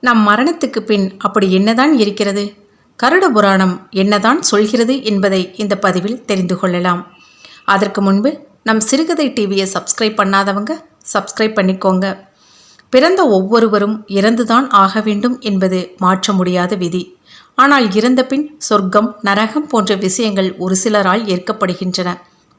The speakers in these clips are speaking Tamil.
நம் மரணத்துக்கு பின் அப்படி என்னதான் இருக்கிறது? கருட புராணம் என்னதான் சொல்கிறது என்பதை இந்த பதிவில் தெரிந்து கொள்ளலாம். அதற்கு முன்பு நம் சிறுகதை டிவியை சப்ஸ்கிரைப் பண்ணாதவங்க சப்ஸ்கிரைப் பண்ணிக்கோங்க. பிறந்த ஒவ்வொருவரும் இறந்துதான் ஆக வேண்டும் என்பது மாற்ற முடியாத விதி. ஆனால் இறந்த பின் சொர்க்கம் நரகம் போன்ற விஷயங்கள் ஒரு சிலரால் ஏற்கப்படுகின்றன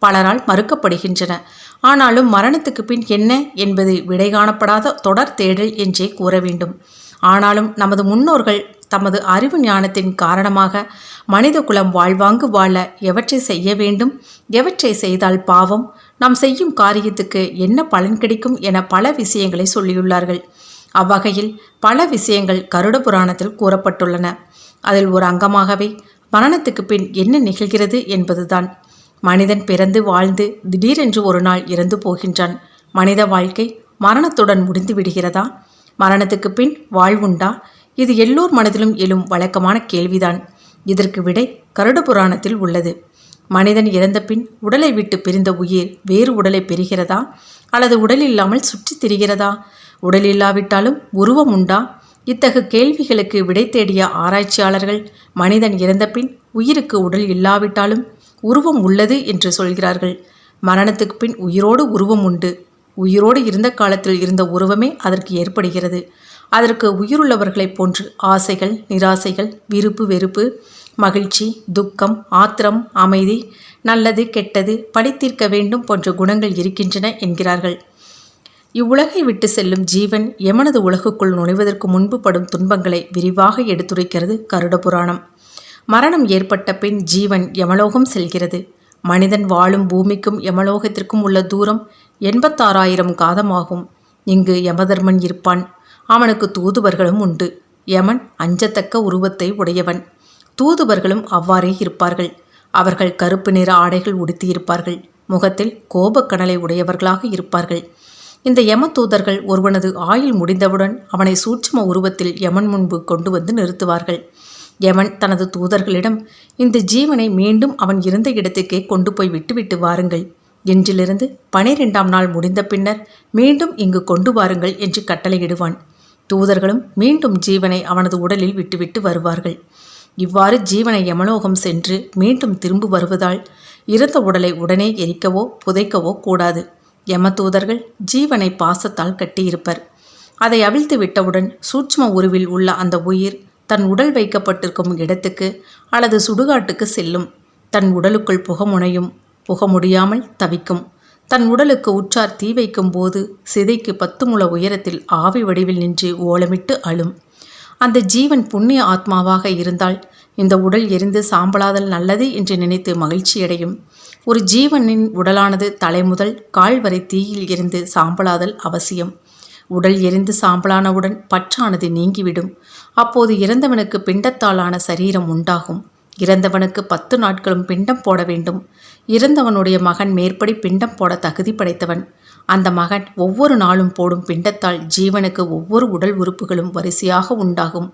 பலரால் மறுக்கப்படுகின்றன. ஆனாலும் மரணத்துக்கு பின் என்ன என்பது விடை காணப்படாத தொடர் தேடல் என்றே கூற வேண்டும். ஆனாலும் நமது முன்னோர்கள் தமது அறிவு ஞானத்தின் காரணமாக மனித குலம் வாழ்வாங்கு வாழ எவற்றை செய்ய வேண்டும் எவற்றை செய்தால் பாவம் நாம் செய்யும் காரியத்துக்கு என்ன பலன் கிடைக்கும் என பல விஷயங்களை சொல்லியுள்ளார்கள். அவ்வகையில் பல விஷயங்கள் கருட புராணத்தில் கூறப்பட்டுள்ளன. அதில் ஒரு அங்கமாகவே மரணத்துக்கு பின் என்ன நிகழ்கிறது என்பதுதான். மனிதன் பிறந்து வாழ்ந்து திடீரென்று ஒரு நாள் இறந்து போகின்றான். மனித வாழ்க்கை மரணத்துடன் முடிந்து விடுகிறதா? மரணத்துக்கு பின் வாழ்வுண்டா? இது எல்லோர் மனதிலும் எழும் வழக்கமான கேள்விதான். இதற்கு விடை கருட புராணத்தில் உள்ளது. மனிதன் இறந்த பின் உடலை விட்டு பிரிந்த உயிர் வேறு உடலை பெறுகிறதா? அல்லது உடல் இல்லாமல் சுற்றித் திரிகிறதா? உடல் இல்லாவிட்டாலும் உருவம் உண்டா இத்தகு கேள்விகளுக்கு விடை தேடிய ஆராய்ச்சியாளர்கள் மனிதன் இறந்த பின் உயிருக்கு உடல் இல்லாவிட்டாலும் உருவம் உள்ளது என்று சொல்கிறார்கள். மரணத்துக்கு பின் உயிரோடு உருவம் உண்டு. உயிரோடு இருந்த காலத்தில் இருந்த உருவமே அதற்கு ஏற்படுகிறது. அதற்கு உயிருள்ளவர்களைப் போன்று ஆசைகள் நிராசைகள் விருப்பு வெறுப்பு மகிழ்ச்சி துக்கம் ஆத்திரம் அமைதி நல்லது கெட்டது படித்திருக்க வேண்டும் போன்ற குணங்கள் இருக்கின்றன என்கிறார்கள். இவ்வுலகை விட்டு செல்லும் ஜீவன் எமனது உலகுக்குள் நுழைவதற்கு முன்பு படும் துன்பங்களை விரிவாக எடுத்துரைக்கிறது கருட புராணம். மரணம் ஏற்பட்ட பின் ஜீவன் யமலோகம் செல்கிறது. மனிதன் வாழும் பூமிக்கும் யமலோகத்திற்கும் உள்ள தூரம் எண்பத்தாறாயிரம் காதமாகும். இங்கு யமதர்மன் இருப்பான். அவனுக்கு தூதுவர்களும் உண்டு. யமன் அஞ்சத்தக்க உருவத்தை உடையவன். தூதுவர்களும் அவ்வாறே இருப்பார்கள். அவர்கள் கருப்பு நிற ஆடைகள் உடுத்தியிருப்பார்கள். முகத்தில் கோபக்கணலை உடையவர்களாக இருப்பார்கள். இந்த யம தூதர்கள் ஒருவனது ஆயுள் முடிந்தவுடன் அவனை சூட்சும உருவத்தில் யமன் முன்பு கொண்டு வந்து நிறுத்துவார்கள். யமன் தனது தூதர்களிடம் இந்த ஜீவனை மீண்டும் அவன் இருந்த இடத்துக்கே கொண்டு போய் விட்டுவிட்டு வாருங்கள். இன்றிலிருந்து பனிரெண்டாம் நாள் முடிந்த பின்னர் மீண்டும் இங்கு கொண்டு வாருங்கள் என்று கட்டளையிடுவான். தூதர்களும் மீண்டும் ஜீவனை அவனது உடலில் விட்டுவிட்டு வருவார்கள். இவ்வாறு ஜீவனை யமலோகம் சென்று மீண்டும் திரும்பி வருவதால் இறந்த உடலை உடனே எரிக்கவோ புதைக்கவோ கூடாது. யம தூதர்கள் ஜீவனை பாசத்தால் கட்டியிருப்பர். அதை அவிழ்த்து விட்டவுடன் சூட்ச்ம உருவில் உள்ள அந்த உயிர் தன் உடல் வைக்கப்பட்டிருக்கும் இடத்துக்கு அல்லது சுடுகாட்டுக்கு செல்லும். தன் உடலுக்குள் புக முனையும் புக முடியாமல் தவிக்கும். தன் உடலுக்கு உற்றார் தீ வைக்கும் போது சிதைக்கு பத்து முழ உயரத்தில் ஆவி வடிவில் நின்று ஓலமிட்டு அழும். அந்த ஜீவன் புண்ணிய ஆத்மாவாக இருந்தால் இந்த உடல் எரிந்து சாம்பலாதல் நல்லது என்று நினைத்து மகிழ்ச்சியடையும். ஒரு ஜீவனின் உடலானது தலை முதல் கால் வரை தீயில் எரிந்து சாம்பலாதல் அவசியம். உடல் எரிந்து சாம்பலானவுடன் பற்றானது நீங்கிவிடும். அப்போது இறந்தவனுக்கு பிண்டத்தாலான சரீரம் உண்டாகும். இறந்தவனுக்கு பத்து நாட்களும் பிண்டம் போட வேண்டும். இறந்தவனுடைய மகன் மேற்படி பிண்டம் போட தகுதி படைத்தவன். அந்த மகன் ஒவ்வொரு நாளும் போடும் பிண்டத்தால் ஜீவனுக்கு ஒவ்வொரு உடல் உறுப்புகளும் வரிசையாக உண்டாகும்.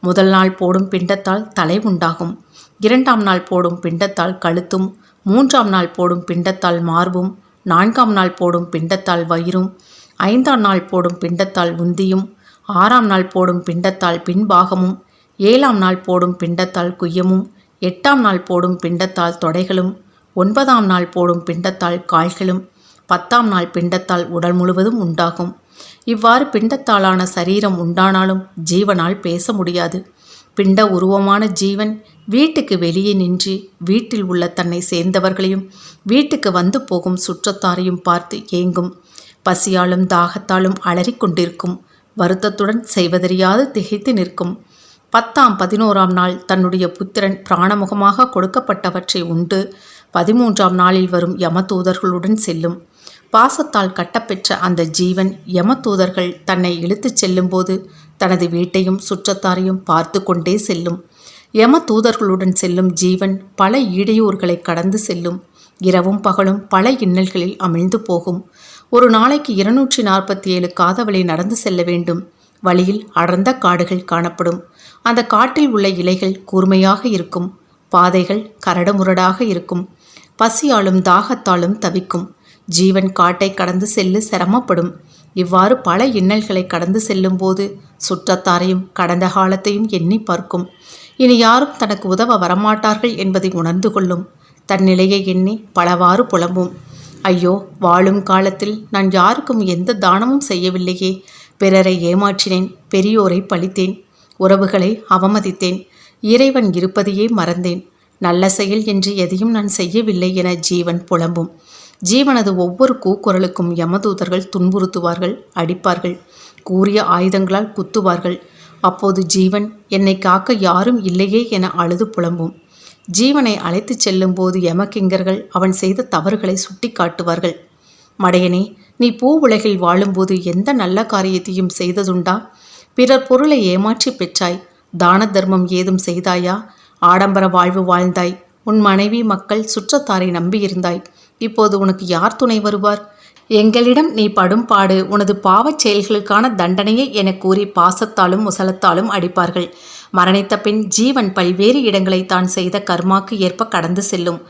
முதல் நாள் போடும் பிண்டத்தால் தலை உண்டாகும். இரண்டாம் நாள் போடும் பிண்டத்தால் கழுத்தும் மூன்றாம் நாள் போடும் பிண்டத்தால் மார்பும் நான்காம் நாள் போடும் பிண்டத்தால் வயிறும் ஐந்தாம் நாள் போடும் பிண்டத்தால் உந்தியும் ஆறாம் நாள் போடும் பிண்டத்தால் பின்பாகமும் ஏழாம் நாள் போடும் பிண்டத்தால் குய்யமும் எட்டாம் நாள் போடும் பிண்டத்தால் தொடைகளும் ஒன்பதாம் நாள் போடும் பிண்டத்தால் கால்களும் பத்தாம் நாள் பிண்டத்தால் உடல் முழுவதும் உண்டாகும். இவ்வாறு பிண்டத்தாலான சரீரம் உண்டானாலும் ஜீவனால் பேச முடியாது. பிண்ட உருவமான ஜீவன் வீட்டுக்கு வெளியே நின்று வீட்டில் உள்ள தன்னை சேர்ந்தவர்களையும் வீட்டுக்கு வந்து போகும் சுற்றத்தாரையும் பார்த்து ஏங்கும். பசியாலும் தாகத்தாலும் அலறிக்கொண்டிருக்கும் வருத்தத்துடன் செய்வதறியாது திகைத்து நிற்கும். பத்தாம் பதினோராம் நாள் தன்னுடைய புத்திரன் பிராணமுகமாக கொடுக்கப்பட்டவற்றை உண்டு. பதிமூன்றாம் நாளில் வரும் யமதூதர்களுடன் செல்லும். பாசத்தால் கட்டப்பெற்ற அந்த ஜீவன் யமதூதர்கள் தன்னை இழுத்துச் செல்லும்போது தனது வீட்டையும் சுற்றத்தாரையும் பார்த்து கொண்டே செல்லும். யம தூதர்களுடன் செல்லும் ஜீவன் பல இடையூறுகளை கடந்து செல்லும். இரவும் பகலும் பல இன்னல்களில் அமிழ்ந்து போகும். ஒரு நாளைக்கு இருநூற்றி நாற்பத்தி ஏழு காதவழி நடந்து செல்ல வேண்டும். வழியில் அடர்ந்த காடுகள் காணப்படும். அந்த காட்டில் உள்ள இலைகள் கூர்மையாக இருக்கும். பாதைகள் கரடுமுரடாக இருக்கும். பசியாலும் தாகத்தாலும் தவிக்கும். ஜீவன் காட்டை கடந்து செல்லு சிரமப்படும். இவ்வாறு பல இன்னல்களை கடந்து செல்லும்போது சுற்றத்தாரையும் கடந்த காலத்தையும் எண்ணி பார்க்கும். இனி யாரும் தனக்கு உதவ வரமாட்டார்கள் என்பதை உணர்ந்து கொள்ளும். தன் நிலையை எண்ணி பலவாறு புலம்பும். ஐயோ வாழும் காலத்தில் நான் யாருக்கும் எந்த தானமும் செய்யவில்லையே. பிறரை ஏமாற்றினேன் பெரியோரை பழித்தேன். உறவுகளை அவமதித்தேன். இறைவன் இருப்பதையே மறந்தேன். நல்ல செயல் என்று எதையும் நான் செய்யவில்லை என ஜீவன் புலம்பும். ஜீவனது ஒவ்வொரு கூக்குரலுக்கும் யமதூதர்கள் துன்புறுத்துவார்கள் அடிப்பார்கள் கூறிய ஆயுதங்களால் குத்துவார்கள். அப்போது ஜீவன் என்னை காக்க யாரும் இல்லையே என அழுது புலம்பும். ஜீவனை அழைத்துச் செல்லும்போது யமகிங்கர்கள் அவன் செய்த தவறுகளை சுட்டி காட்டுவார்கள் மடையனே நீ பூ உலகில் வாழும்போது எந்த நல்ல காரியத்தையும் செய்ததுண்டா? பிறர் பொருளை ஏமாற்றி பெற்றாய். தான தர்மம் ஏதும் செய்தாயா? ஆடம்பர வாழ்வு வாழ்ந்தாய். உன் மனைவி மக்கள் சுற்றத்தாரை நம்பியிருந்தாய். இப்போது உனக்கு யார் துணை வருவார்? எங்களிடம் நீ படும் பாடு உனது பாவச் செயல்களுக்கான தண்டனையை என கூறி பாசத்தாலும் முசலத்தாலும் அடிப்பார்கள். மரணித்த பின் ஜீவன் பல்வேறு இடங்களை தான் செய்த கர்மாக்கு ஏற்ப கடந்து செல்லும்.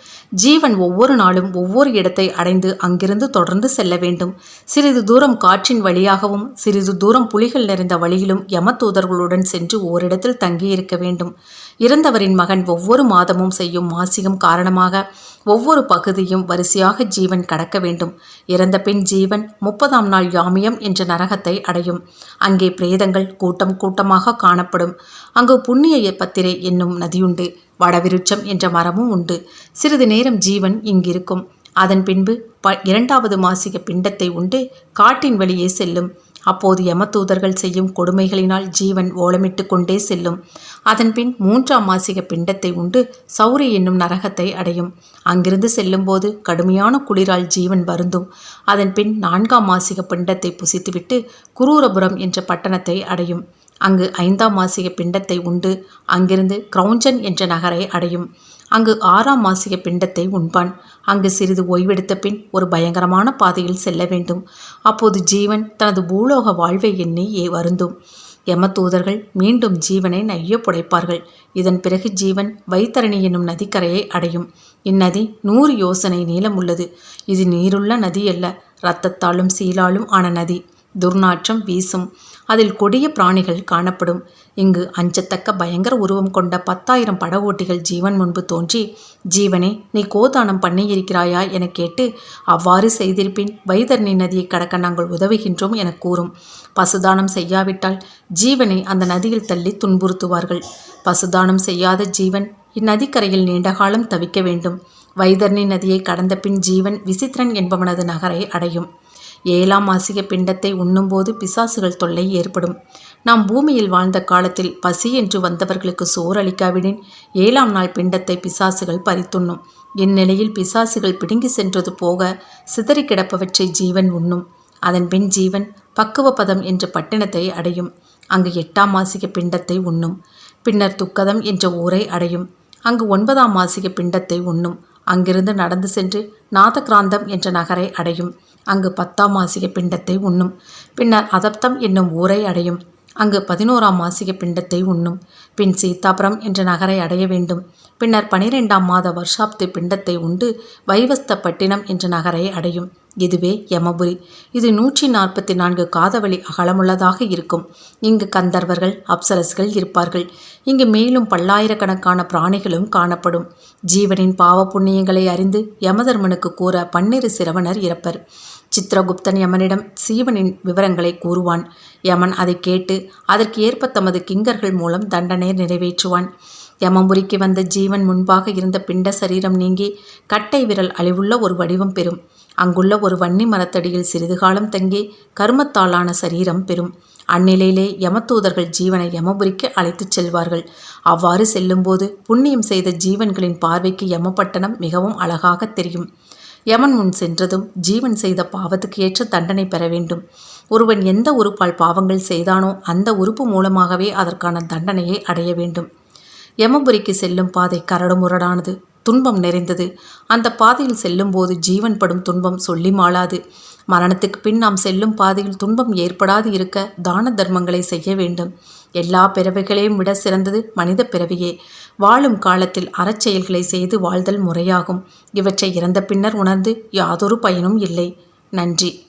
ஜீவன் ஒவ்வொரு நாளும் ஒவ்வொரு இடத்தை அடைந்து அங்கிருந்து தொடர்ந்து செல்ல வேண்டும். சிறிது தூரம் காற்றின் வழியாகவும் சிறிது தூரம் புலிகள் நிறைந்த வழியிலும் யமதூதர்களுடன் சென்று ஓரிடத்தில் தங்கியிருக்க வேண்டும். இறந்தவரின் மகன் ஒவ்வொரு மாதமும் செய்யும் மாசிகம் காரணமாக ஒவ்வொரு பகுதியும் வரிசையாக ஜீவன் கடக்க வேண்டும். இறந்த பின் ஜீவன் முப்பதாம் நாள் யாமியம் என்ற நரகத்தை அடையும். அங்கே பிரேதங்கள் கூட்டம் கூட்டமாக காணப்படும். அங்கு புண்ணிய பத்திரை என்னும் நதியுண்டு. வடவிருட்சம் என்ற மரமும் உண்டு. சிறிது நேரம் ஜீவன் இங்கிருக்கும். அதன் பின்பு ப இரண்டாவது மாசிக பிண்டத்தை உண்டு. காட்டின் வழியே செல்லும். அப்போது யமதூதர்கள் செய்யும் கொடுமைகளினால் ஜீவன் ஓலமிட்டு கொண்டே செல்லும். அதன்பின் மூன்றாம் மாசிக பிண்டத்தை உண்டு. சௌரி என்னும் நரகத்தை அடையும். அங்கிருந்து செல்லும்போது கடுமையான குளிரால் ஜீவன் வருந்தும். அதன்பின் நான்காம் மாசிக பிண்டத்தை புசித்துவிட்டு குரூரபுரம் என்ற பட்டணத்தை அடையும். அங்கு ஐந்தாம் மாசிக பிண்டத்தை உண்டு. அங்கிருந்து கிரௌஞ்சன் என்ற நகரை அடையும். அங்கு ஆறாம் மாசிக பிண்டத்தை உண்பான். அங்கு சிறிது ஓய்வெடுத்த பின் ஒரு பயங்கரமான பாதையில் செல்ல வேண்டும். அப்போது ஜீவன் தனது பூலோக வாழ்வை எண்ணி ஏ வருந்தும். யமதூதர்கள் மீண்டும் ஜீவனை நைய புடைப்பார்கள். இதன் பிறகு ஜீவன் வைத்தரணி என்னும் நதிக்கரையை அடையும். இந்நதி நூறு யோசனை நீளம் உள்ளது இது நீருள்ள நதி அல்ல இரத்தத்தாலும் சீலாலும் ஆன நதி. துர்நாற்றம் வீசும். அதில் கொடிய பிராணிகள் காணப்படும். இங்கு அஞ்சத்தக்க பயங்கர உருவம் கொண்ட பத்தாயிரம் பட ஓட்டிகள் ஜீவன் முன்பு தோன்றி ஜீவனே நீ கோதானம் பண்ணியிருக்கிறாயா என கேட்டு அவ்வாறு செய்திருப்பின் வைதர்ணி நதியை கடக்க நாங்கள் உதவுகின்றோம் என கூறும். பசுதானம் செய்யாவிட்டால் ஜீவனை அந்த நதியில் தள்ளி துன்புறுத்துவார்கள். பசுதானம் செய்யாத ஜீவன் இந்நதிக்கரையில் நீண்டகாலம் தவிக்க வேண்டும். வைதர்ணி நதியை கடந்த பின் ஜீவன் விசித்திரன் என்பவனது நகரை அடையும். ஏழாம் மாசிக பிண்டத்தை உண்ணும்போது பிசாசுகள் தொல்லை ஏற்படும். நாம் பூமியில் வாழ்ந்த காலத்தில் பசி என்று வந்தவர்களுக்கு சோறு அளிக்காவிடின் ஏழாம் நாள் பிண்டத்தை பிசாசுகள் பறித்துண்ணும். இந்நிலையில் பிசாசுகள் பிடுங்கி சென்றது போக சிதறி கிடப்பவற்றை ஜீவன் உண்ணும். அதன் பின் ஜீவன் பக்குவபதம் என்ற பட்டினத்தை அடையும். அங்கு எட்டாம் மாசிக பிண்டத்தை உண்ணும். பின்னர் துக்கதம் என்ற ஊரை அடையும். அங்கு ஒன்பதாம் மாசிக பிண்டத்தை உண்ணும். அங்கிருந்து நடந்து சென்று நாதகிராந்தம் என்ற நகரை அடையும். அங்கு பத்தாம் மாசிக பிண்டத்தை உண்ணும். பின்னர் அதப்தம் என்னும் ஊரை அடையும். அங்கு பதினோராம் மாசிக பிண்டத்தை உண்ணும். பின் சீதாபுரம் என்ற நகரை அடைய வேண்டும். பின்னர் பனிரெண்டாம் மாத வருஷாப்தி பிண்டத்தை உண்டு வைவஸ்த பட்டினம் என்ற நகரை அடையும். இதுவே யமபுரி. இது நூற்றி நாற்பத்தி நான்கு காதவழி அகலமுள்ளதாக இருக்கும். இங்கு கந்தர்வர்கள் அப்சரஸ்கள் இருப்பார்கள். இங்கு மேலும் பல்லாயிரக்கணக்கான பிராணிகளும் காணப்படும். ஜீவனின் பாவ புண்ணியங்களை அறிந்து யமதர்மனுக்கு கூற பன்னிரு சிரவணர் இறப்பர். சித்திரகுப்தன் யமனிடம் சீவனின் விவரங்களை கூறுவான். யமன் அதை கேட்டு அதற்கு ஏற்ப தமது கிங்கர்கள் மூலம் தண்டனை நிறைவேற்றுவான். யமபுரிக்கு வந்த ஜீவன் முன்பாக இருந்த பிண்ட சரீரம் நீங்கி கட்டை விரல் அழிவுள்ள ஒரு வடிவம் பெறும். அங்குள்ள ஒரு வன்னி மரத்தடியில் சிறிது காலம் தங்கி கருமத்தாலான சரீரம் பெறும். அந்நிலையிலே யமதூதர்கள் ஜீவனை யமபுரிக்கு அழைத்துச் செல்வார்கள். அவ்வாறு செல்லும்போது புண்ணியம் செய்த ஜீவன்களின் பார்வைக்கு யமப்பட்டணம் மிகவும் அழகாக தெரியும். யமன் முன் சென்றதும் ஜீவன் செய்த பாவத்துக்கு ஏற்ற தண்டனை பெற வேண்டும். ஒருவன் எந்த உறுப்பால் பாவங்கள் செய்தானோ அந்த உறுப்பு மூலமாகவே அதற்கான தண்டனையை அடைய வேண்டும். யமபுரிக்கு செல்லும் பாதை கரடுமுரடானது. துன்பம் நிறைந்தது. அந்த பாதையில் செல்லும்போது ஜீவன் படும் துன்பம் சொல்லி மாளாது. மரணத்துக்கு பின் நாம் செல்லும் பாதையில் துன்பம் ஏற்படாது இருக்க தான தர்மங்களை செய்ய வேண்டும். எல்லா பிறவைகளையும் விட சிறந்தது மனித பிறவியே. வாழும் காலத்தில் அறச்செயல்களை செய்து வாழ்தல் முறையாகும். இவற்றை இறந்த பின்னர் உணர்ந்து யாதொரு பயனும் இல்லை. நன்றி.